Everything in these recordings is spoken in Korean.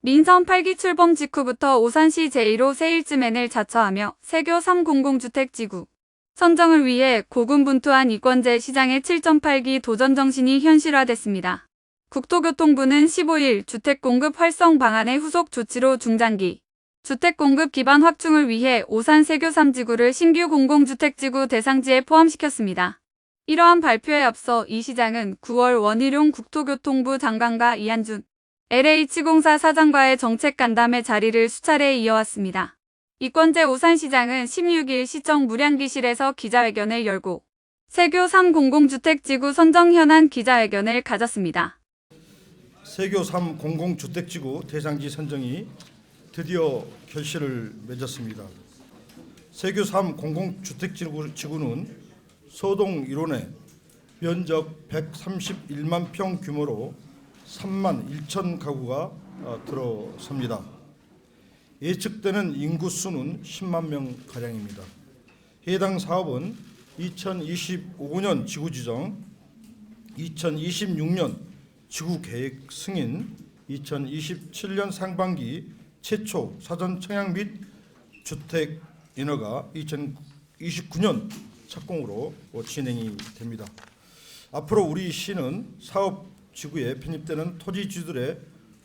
민선 8기 출범 직후부터 오산시 제1호 세일즈맨을 자처하며 세교 300주택지구 선정을 위해 고군분투한 이권재 시장의 7.8기 도전 정신이 현실화됐습니다. 국토교통부는 15일 주택공급 활성 방안의 후속 조치로 중장기 주택공급 기반 확충을 위해 오산 세교 3지구를 신규 공공주택지구 대상지에 포함시켰습니다. 이러한 발표에 앞서 이 시장은 9월 원희룡 국토교통부 장관과 이한준 LH공사 사장과의 정책 간담회 자리를 수차례 이어왔습니다. 이권재 오산시장은 16일 시청 무량기실에서 기자회견을 열고 세교 3 공공주택지구 선정 현안 기자회견을 가졌습니다. 세교 3 공공주택지구 대상지 선정이 드디어 결실을 맺었습니다. 세교 3 공공주택지구는 소동 1호내 면적 131만 평 규모로 3만 1천 가구가 어, 들어섭니다. 예측되는 인구 수는 10만 명 가량입니다. 해당 사업은 2025년 지구 지정, 2026년 지구 계획 승인, 2027년 상반기 최초 사전 청약 및 주택 인허가 2029년 착공으로 진행이 됩니다. 앞으로 우리 시는 사업 지구에 편입되는 토지주들의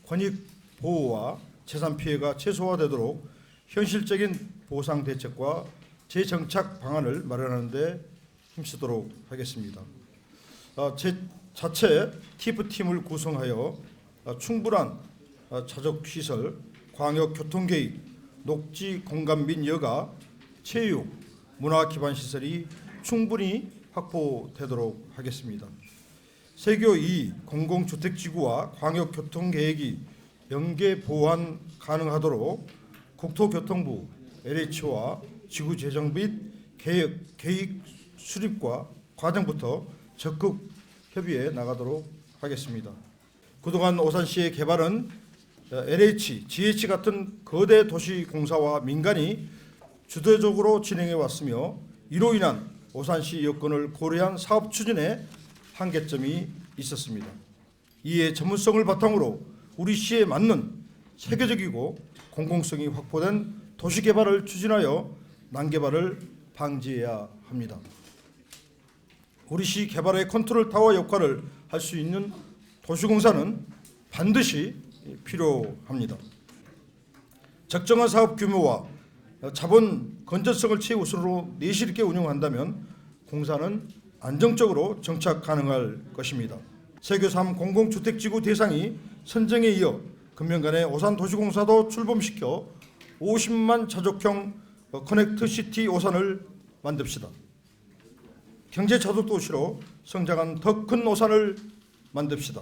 권익 보호와 재산 피해가 최소화되도록 현실적인 보상 대책과 재정착 방안을 마련하는 데 힘쓰도록 하겠습니다. 아, 제 자체 TF팀을 구성하여 아, 충분한 아, 자족 시설, 광역 교통 계획, 녹지 공간 및 여가, 체육, 문화 기반 시설이 충분히 확보되도록 하겠습니다. 세교 2 공공주택지구와 광역교통계획이 연계 보완 가능하도록 국토교통부, LH와 지구재정 및 계획, 계획 수립과 과정부터 적극 협의해 나가도록 하겠습니다. 그동안 오산시의 개발은 LH, GH 같은 거대 도시 공사와 민간이 주도적으로 진행해 왔으며 이로 인한 오산시 여건을 고려한 사업 추진에 한계점이 있었습니다. 이에 전문성을 바탕으로 우리 시에 맞는 세계적이고 공공성이 확보된 도시 개발을 추진하여 난개발을 방지해야 합니다. 우리 시 개발의 컨트롤 타워 역할을 할 수 있는 도시공사는 반드시 필요합니다. 적정한 사업 규모와 자본 건전성을 최우선으로 내실 있게 운영한다면 공사는 안정적으로 정착 가능할 것입니다. 세교 3 공공주택지구 대상이 선정에 이어 금년간에 오산도시공사도 출범시켜 50만 자족형 커넥트시티 오산을 만듭시다. 경제 자도 도시로 성장한 더 큰 오산을 만듭시다.